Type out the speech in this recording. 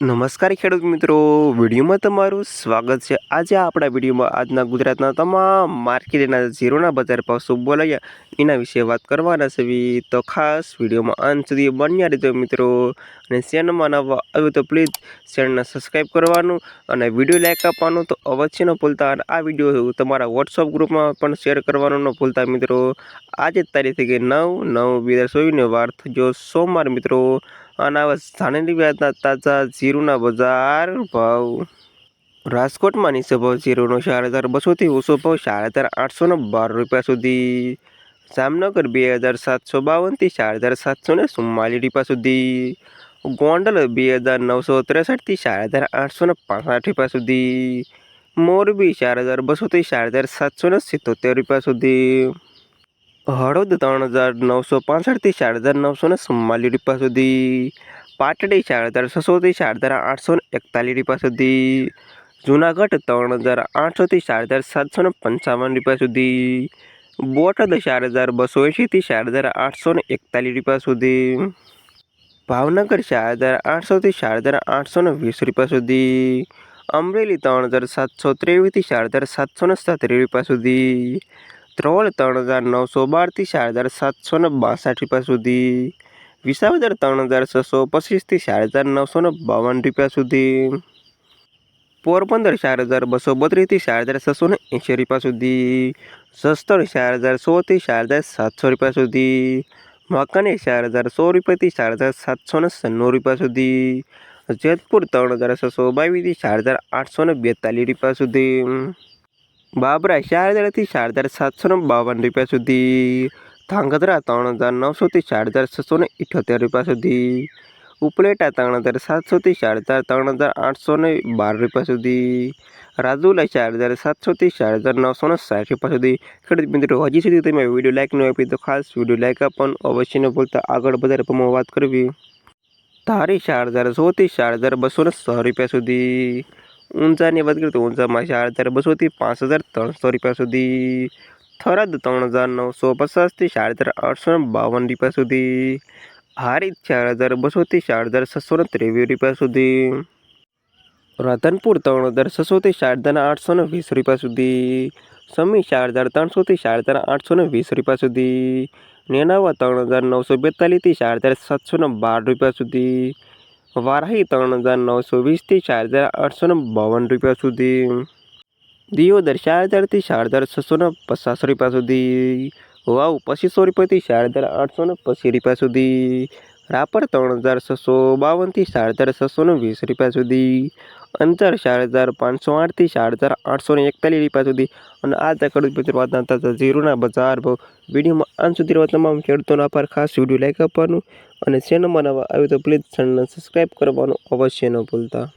નમસ્કાર ખેડૂત મિત્રો, વિડીયોમાં તમારું સ્વાગત છે. આજે આપણા વિડીયોમાં આજના ગુજરાતના તમામ માર્કેટના ઝીરોના બજાર ભાવ શું બોલાયા એના વિશે વાત કરવાના છે. તો ખાસ વિડીયોમાં અંત સુધી બન્યા રીતે મિત્રો. અને ચેનલમાં નવા આવ્યું તો પ્લીઝ ચેનલને સબસ્ક્રાઈબ કરવાનું અને વીડિયો લાઈક આપવાનું તો અવશ્ય ન ભૂલતા. અને આ વીડિયો તમારા વોટ્સઅપ ગ્રુપમાં પણ શેર કરવાનું ન ભૂલતા મિત્રો. આજે તારીખ થઈ ગઈ નવ નવ બે હજાર ચોવીસને વાર થયો સોમવાર મિત્રો અને સ્થાનિક તાજા જીરુના બજાર ભાવ. રાજકોટમાં નીચો ભાવ જીરુનો ચાર હજાર બસોથી ઓછો ભાવ ચાર હજાર આઠસો બાર રૂપિયા સુધી. જામનગર બે હજાર સાતસો બાવનથી ચાર હજાર સાતસો ને ચુમ્માલીસ રૂપિયા સુધી. ગોંડલ બે હજાર નવસો ત્રેસઠથી ચાર હજાર આઠસો ને પાંસઠ રૂપિયા સુધી. મોરબી ચાર હજાર બસોથી ચાર હજાર સાતસો ને સિત્તોતેર રૂપિયા સુધી. હળવદ ત્રણ હજાર નવસો પાસઠથી ચાર હજાર નવસો ને ચુમ્માલીસ રૂપિયા સુધી, પાટડી ચાર હજાર છસોથી ચાર હજાર આઠસો ને એકતાલીસ રૂપિયા સુધી, જુનાગઢ ત્રણ હજાર આઠસોથી ચાર હજાર સાતસો ને પંચાવન રૂપિયા સુધી, બોટાદ ચાર હજાર બસો એંશીથી ચાર હજાર આઠસો ને એકતાલીસ રૂપિયા સુધી, ભાવનગર ચાર હજાર આઠસોથી ચાર હજાર આઠસો ને વીસ રૂપિયા સુધી, અમરેલી ત્રણ હજાર સાતસો ત્રેવીસથી ચાર હજાર સાતસો ને સત્તરી રૂપિયા સુધી ત્રોલ ત્રણ હજાર નવસો બારથી ચાર હજાર સાતસો ને બાસઠ રૂપિયા સુધી. વિસાવદર ત્રણ હજાર છસો પચીસથી ચાર હજાર નવસો ને બાવન રૂપિયા સુધી. પોરબંદર ચાર હજાર બસો બત્રીસથી ચાર હજાર છસો ને એંશી રૂપિયા સુધી. સસ્તર ચાર હજાર સોથી ચાર હજાર સાતસો રૂપિયા સુધી. વાંકાનેર ચાર હજાર સો રૂપિયાથી ચાર હજાર સાતસો ને સન્નું રૂપિયા સુધી. જેતપુર ત્રણ હજાર છસો બાવીસથી ચાર હજાર આઠસો ને બેતાલીસ રૂપિયા સુધી. બાબરા ચાર હજારથી ચાર હજાર સાતસો બાવન રૂપિયા સુધી, ધાંગધ્રા ત્રણ હજાર નવસોથી ચાર હજાર છસો ને ઇઠોતેર રૂપિયા સુધી, ઉપલેટા ત્રણ હજાર સાતસોથી ચાર હજાર ત્રણ હજાર આઠસો ને બાર રૂપિયા સુધી, રાજુલા ચાર હજાર સાતસોથી ચાર હજાર નવસો ને સાઠ રૂપિયા સુધી. ખેડૂત મિત્રો, હજી સુધી તમે વીડિયો લાઇક ન આપી તો ખાસ વીડિયો લાઇક આપવાનું અવશ્ય ન ભૂલતા. આગળ વધારે ભાવમાં વાત કરવી ધારી ચાર હજાર સોથી ચાર હજાર બસો ને સો રૂપિયા સુધી. ઊંઝાની વાત કરીએ તો ઊંઝામાં ચાર હજાર બસોથી પાંચ હજાર ત્રણસો રૂપિયા સુધી. થરાદ ત્રણ હજાર નવસો પચાસથી ચાર હજાર આઠસો બાવન રૂપિયા સુધી. હારીજ ચાર હજાર બસોથી ચાર હજાર છસો ને ત્રેવીસ રૂપિયા સુધી. રાધનપુર ત્રણ હજાર છસોથી ચાર હજાર આઠસો ને વીસ રૂપિયા સુધી. સમી ચાર હજાર ત્રણસોથી ચાર હજાર આઠસો ને વીસ રૂપિયા સુધી. નેનાવા ત્રણ હજાર નવસો બેતાલીસથી ચાર હજાર સાતસો ને બાર રૂપિયા સુધી. વારાહી ત્રણ હજાર નવસો વીસથી ચાર હજાર આઠસો ને બાવન રૂપિયા સુધી. દિયોદર ચાર હજારથી ચાર હજાર છસો ને પચાસ રૂપિયા સુધી. વાવ પચીસો રૂપિયાથી ચાર હજાર આઠસો ને પચીસ રૂપિયા સુધી. રાપર ત્રણ હજાર છસો બાવનથી ચાર હજાર છસો ને વીસ રૂપિયા સુધી, અંતર ચાર હજાર પાંચસો આઠથી ચાર હજાર આઠસો ને એકતાલીસ રૂપિયા સુધી અને આ તકડ મિત્રો વાતના હતા ઝીરોના બજાર ભાવ. વિડીયોમાં અંત સુધી રહેવા તમામ ખેડૂતોના પર ખાસ વીડિયો લાઈક આપવાનું અને ચેનલમાં નવા આવ્યું તો પ્લીઝ ચેનલને સબસ્ક્રાઈબ કરવાનું અવશ્ય ન ભૂલતા.